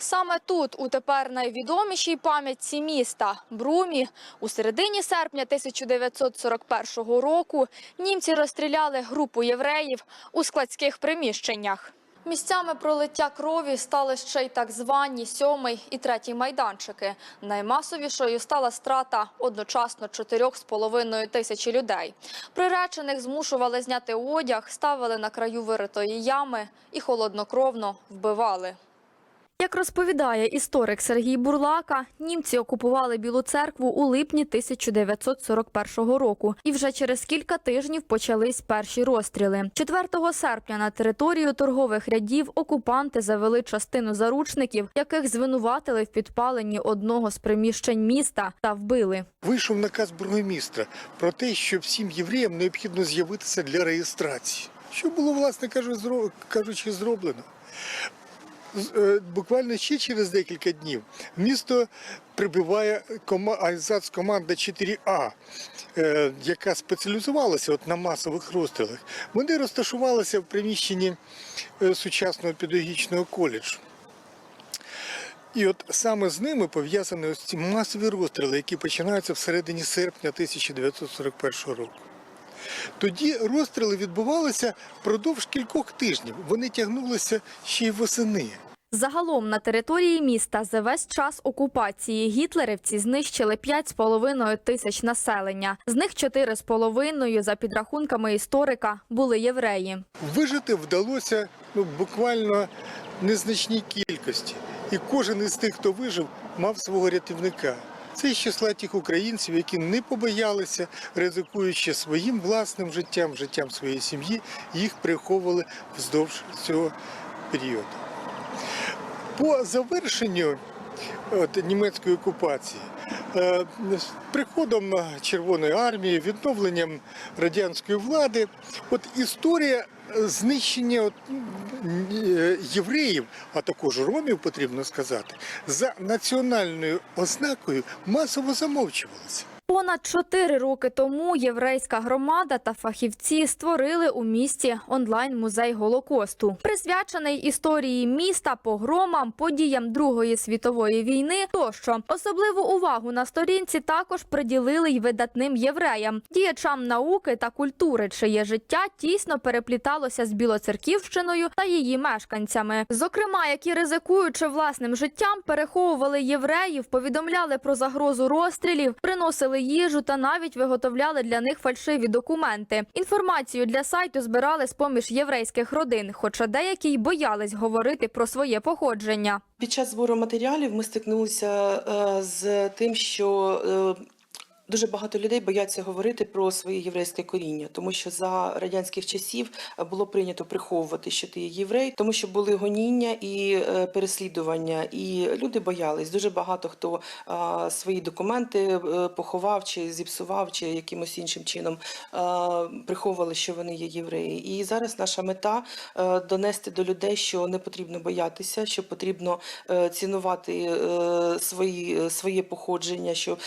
Саме тут, у тепер найвідомішій пам'ятці міста Брумі, у середині серпня 1941 року німці розстріляли групу євреїв у складських приміщеннях. Місцями пролиття крові стали ще й так звані сьомий і третій майданчики. Наймасовішою стала страта одночасно 4,5 тисячі людей. Приречених змушували зняти одяг, ставили на краю виритої ями і холоднокровно вбивали. Як розповідає історик Сергій Бурлака, німці окупували Білу церкву у липні 1941 року, і вже через кілька тижнів почались перші розстріли. 4 серпня на територію торгових рядів окупанти завели частину заручників, яких звинуватили в підпаленні одного з приміщень міста та вбили. Вийшов наказ бургомістра про те, що всім євреям необхідно з'явитися для реєстрації. Що було, власне кажучи, зроблено. Е, Буквально ще через декілька днів місто прибуває кома- Айзац-команда 4А, е, яка спеціалізувалася от на масових розстрілах. Вони розташувалися в приміщенні е, сучасного педагогічного коледжу. І от саме з ними пов'язані ось ці масові розстріли, які починаються всередині серпня 1941 року. Тоді розстріли відбувалися впродовж кількох тижнів. Вони тягнулися ще й восени. Загалом на території міста за весь час окупації гітлерівці знищили 5,5 тисяч населення. З них 4,5, за підрахунками історика, були євреї. Вижити вдалося ну, буквально незначній кількості. І кожен із тих, хто вижив, мав свого рятівника. Це з числа тих українців, які не побоялися, ризикуючи своїм власним життям, життям своєї сім'ї, їх приховували вздовж цього періоду. По завершенню от, німецької окупації, е, приходом Червоної армії, відновленням радянської влади, от історія знищення е, євреїв, а також ромів, потрібно сказати, за національною ознакою масово замовчувалася. Понад чотири роки тому єврейська громада та фахівці створили у місті онлайн-музей Голокосту, присвячений історії міста, погромам, подіям Другої світової війни. Тощо особливу увагу на сторінці також приділили й видатним євреям, діячам науки та культури, чиє життя тісно перепліталося з Білоцерківщиною та її мешканцями. Зокрема, які ризикуючи власним життям, переховували євреїв, повідомляли про загрозу розстрілів, приносили їжу та навіть виготовляли для них фальшиві документи. Інформацію для сайту збирали з поміж єврейських родин, хоча деякі й боялись говорити про своє походження. Під час збору матеріалів ми стикнулися е, з тим, що е, Дуже багато людей бояться говорити про своє єврейське коріння, тому що за радянських часів е, було прийнято приховувати, що ти є єврей, тому що були гоніння і е, переслідування, і люди боялись. Дуже багато хто свої документи е, поховав чи зіпсував, чи якимось іншим чином приховували, що вони є євреї. І зараз наша мета донести до людей, що не потрібно боятися, що потрібно цінувати свої, своє походження, що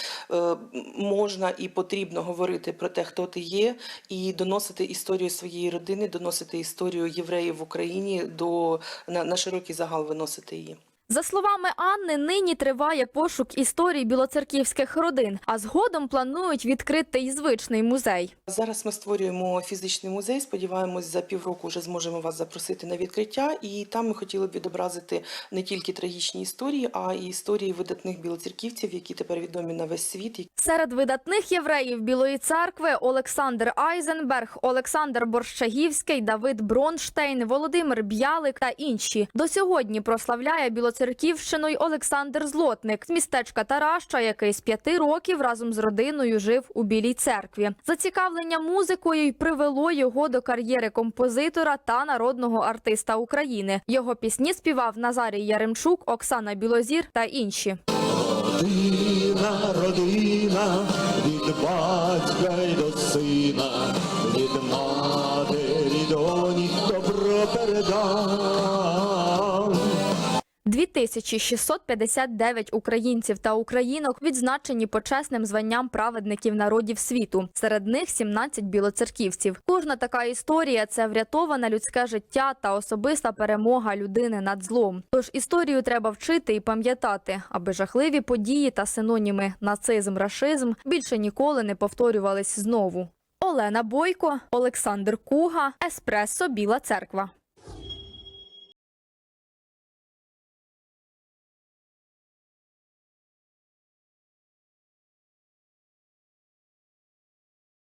можна і потрібно говорити про те, хто ти є, і доносити історію своєї родини, доносити історію євреїв в Україні до на, на широкий загал виносити її. За словами Анни, нині триває пошук історій білоцерківських родин, а згодом планують відкрити й звичний музей. Зараз ми створюємо фізичний музей. Сподіваємось, за півроку вже зможемо вас запросити на відкриття. І там ми хотіли б відобразити не тільки трагічні історії, а й історії видатних білоцерківців, які тепер відомі на весь світ, Серед видатних євреїв Білої церкви Олександр Айзенберг, Олександр Борщагівський, Давид Бронштейн, Володимир Б'ялик та інші. До сьогодні прославляє Білоцерківщину й Олександр Злотник з містечка Тараща, який з п'яти років разом з родиною жив у Білій церкві. Зацікавлення музикою й привело його до кар'єри композитора та народного артиста України. Його пісні співав Назарій Яремчук, Оксана Білозір та інші. Родина, родина, від батька й до сина, від матері доні добро передав. 2659 українців та українок відзначені почесним званням праведників народів світу. Серед них 17 білоцерківців. Кожна така історія це врятоване людське життя та особиста перемога людини над злом. Тож історію треба вчити і пам'ятати, аби жахливі події та синоніми нацизм, рашизм більше ніколи не повторювались знову. Олена Бойко, Олександр Куга, Еспресо Біла Церква.